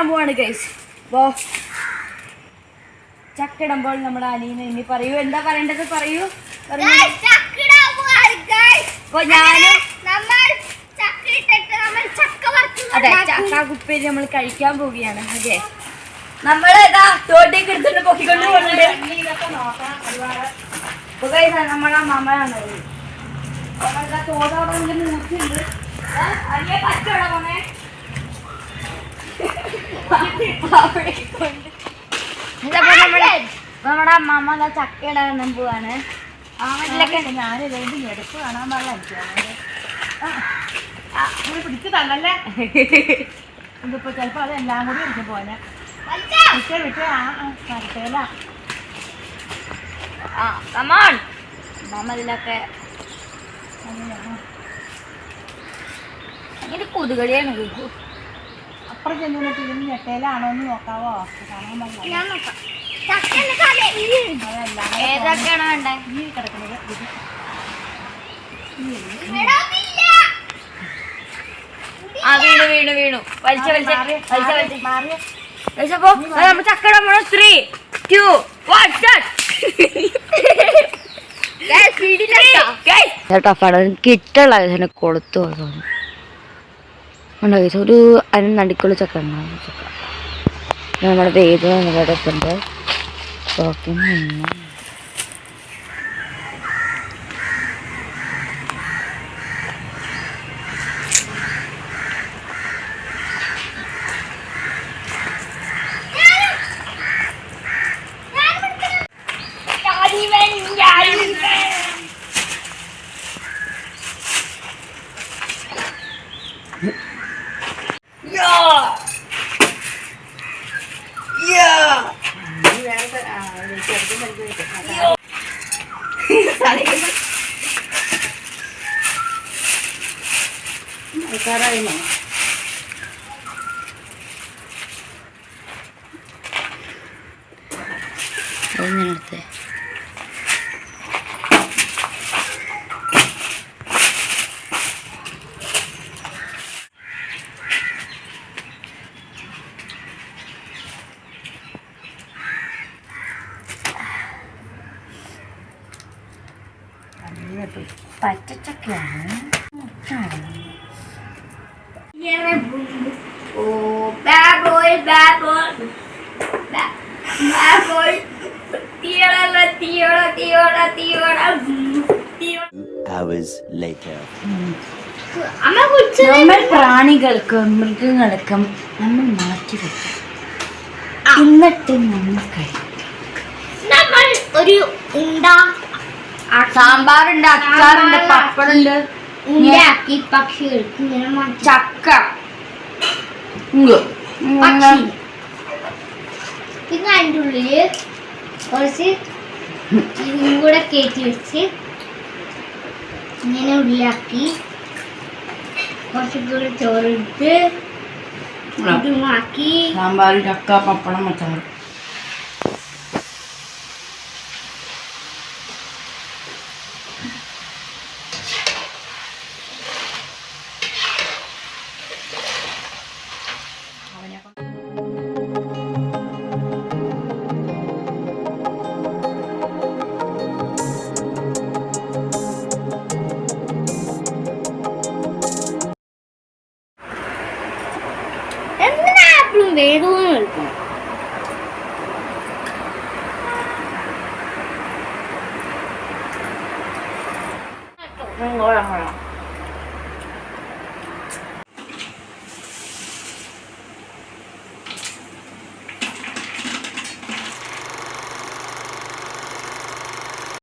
ഇടാൻ പോവാണ് ഗൈസ് ബോ ചക്കിടുമ്പോൾ നമ്മുടെ അനിയനെ ഇനി പറയൂ എന്താ പറയേണ്ടത് പറയൂ. അപ്പൊ ഞാനും അതെ. ചക്ക കുപ്പേരി നമ്മൾ കഴിക്കാൻ പോവുകയാണ്. അതെ. നമ്മളേതാ തോട്ടേക്ക് എടുത്തിട്ട് പൊക്കിക്കൊണ്ട് പോകുന്നുണ്ട്. നമ്മളെ മമ്മയാണ് നിർത്തിയിട്ടുണ്ട് ദാ, അനിയെ പറ്റോടാ. ഇതപ്പോ നമ്മുടെ അമ്മാമ്മ ചക്ക ഇടാൻ പോവാണ്. ആ വീട്ടിലൊക്കെ ഞാനിതുകൊണ്ട് എടുത്ത് കാണാൻ പാടില്ല എനിക്ക് പിടിച്ച് തള്ളല്ലേ ഇതിപ്പോ ചിലപ്പോ അതെല്ലാം കൂടി എടുത്ത് പോലെ. വിട്ട് വിട്ട് ആ ആ കമോൺ അമ്മമ്മ ഇതിലൊക്കെ ഇത് കൊതുകളിയാണ് ഇത്. അപ്പുറം ചെന്നിട്ട് ഇതിന് ഞെട്ടയിലാണോ എന്ന് നോക്കാവോ? കാണാൻ ഞാൻ നോക്കാം. ചക്കന്റെ തല ഈ അതെല്ലാം ഏതൊക്കെയാണ് വേണ്ടേ? ഈ കിടക്കുന്നത് ഇത്. ആ വീണു വീണു വീണു. വലിച്ച വലിച്ച. വലിച്ച നമ്മൾ ചക്കട പോണ ത്രീ ടു വൺ Guys, വീടിനകത്താ. ടഫാണ് കിട്ടുള്ള കൊളുത്തു ഉണ്ടോ? ഒരു അതിന് നടിക്കുള്ള ചക്ക ഉണ്ടാവും ചക്ക. നമ്മുടെ ഏത് ഇവിടെ ഉണ്ട് ഓക്കെ ആൾക്കാരായിരുന്നു അത് ഞാൻ എടുത്തേ പച്ചച്ചക്കയാണ് hours later. കുടിച്ചു നമ്മൾ പ്രാണികൾക്കും മൃഗങ്ങൾക്കും നമ്മൾ മാറ്റി വെക്കും. എന്നിട്ട് നമ്മൾ കഴിക്കും. നമ്മൾ ഒരു സാമ്പാറുണ്ട് അച്ചാറുണ്ട് പപ്പടുണ്ട് ചക്ക. പിന്നെ അതിന്റെ ഉള്ളിൽ കുറച്ച് ഇതും കൂടെ കയറ്റി വെച്ച് ഇങ്ങനെ ഉള്ളിലാക്കി കുറച്ച് കൂടെ ചോറിട്ട് ഇതുമാക്കി സാമ്പാർ ചക്ക പപ്പടം മച്ചാർ എപ്പോഴും വേദവും കേൾക്കും ഉം, കൊള്ളാം, കൊള്ളാം.